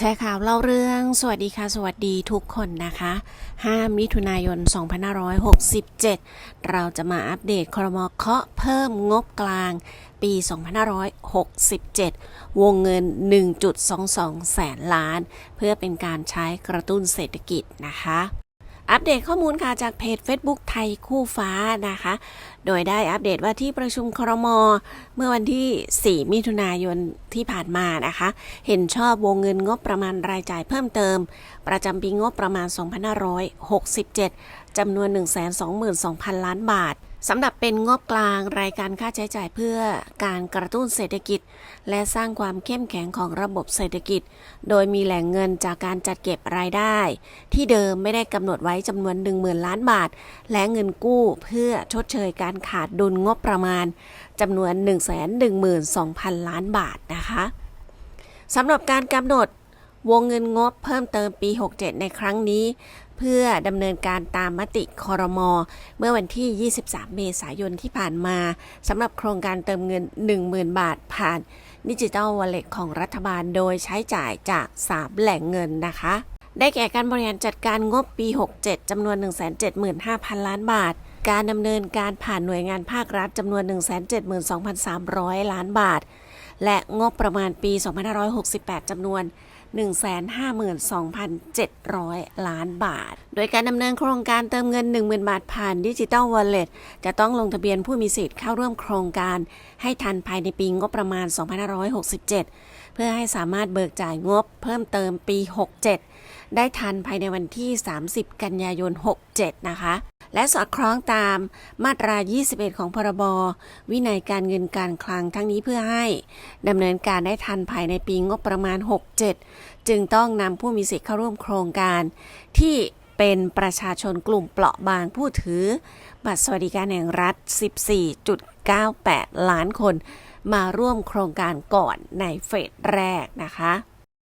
แชร์ข่าวเล่าเรื่อง สวัสดีค่ะ สวัสดีทุกคนนะคะ 5 มิถุนายน 2567 เราจะมาอัปเดตครมเคาะเพิ่มงบกลางปี 2567 วงเงิน 1.22 แสนล้าน เพื่อเป็นการใช้กระตุ้นเศรษฐกิจนะคะ อัปเดตข้อมูลค่ะจากเพจ Facebook ไทยคู่ฟ้านะคะ โดยได้อัปเดตว่าที่ประชุมครม เมื่อวันที่ 4 มิถุนายนที่ผ่านมานะคะ เห็นชอบวงเงินงบประมาณรายจ่ายเพิ่มเติม ประจำปีงบประมาณ 2567 จำนวน 122,000 ล้านบาท สำหรับเป็นงบกลางรายการค่าใช้จ่ายเพื่อการกระตุ้นเศรษฐกิจ และสร้างความเข้มแข็งของระบบเศรษฐกิจ โดยมีแหล่งเงินจากการจัดเก็บรายได้ ที่เดิมไม่ได้กำหนดไว้จำนวน 10,000 ล้านบาท และเงินกู้เพื่อชดเชยการขาดดุลงบประมาณจำนวน 112,000 ล้านบาทนะคะสำหรับการกำหนดวงเงินงบเพิ่มเติมปี 67 ในครั้งนี้ เพื่อดำเนินการตามมติคอรมอเมื่อวันที่ 23 เมษายนที่ผ่านมาสำหรับโครงการเติมเงิน 10,000 บาทผ่านดิจิ t a ลวอลเล็ตของรัฐบาลโดยใช้จ่ายจาก 3 แหล่งเงินนะคะ ได้แก่การบริหารจัดการงบปี 67 จำนวน 175,000 ล้านบาท การดำเนินการผ่านหน่วยงานภาครัฐจำนวน 172,300 ล้านบาท และงบประมาณปี 2568 จำนวน 152,700 ล้านบาท โดยการดำเนินโครงการเติมเงิน 10,000 บาทผ่านดิจิ t a ลวอลเล็ตจะต้องลงทะเบียนผู้มีสิทธิ์เข้าร่วมโครงการให้ทันภายในปีงบประมาณ 2567 เพื่อให้สามารถเบิกจ่ายงบเพิ่มเติมปี 67ได้ทันภายในวันที่ 30 กันยายน 67 นะคะ และสอดคล้องตามมาตรา 21 ของพรบ วินัยการเงินการคลังทั้งนี้เพื่อให้ดำเนินการได้ทันภายในปีงบประมาณ 67 จึงต้องนำผู้มีสิทธิ์เข้าร่วมโครงการ ที่เป็นประชาชนกลุ่มเปราะบางผู้ถือ บัตรสวัสดิการแห่งรัฐ 14.98 ล้านคน มาร่วมโครงการก่อนในเฟสแรกนะคะ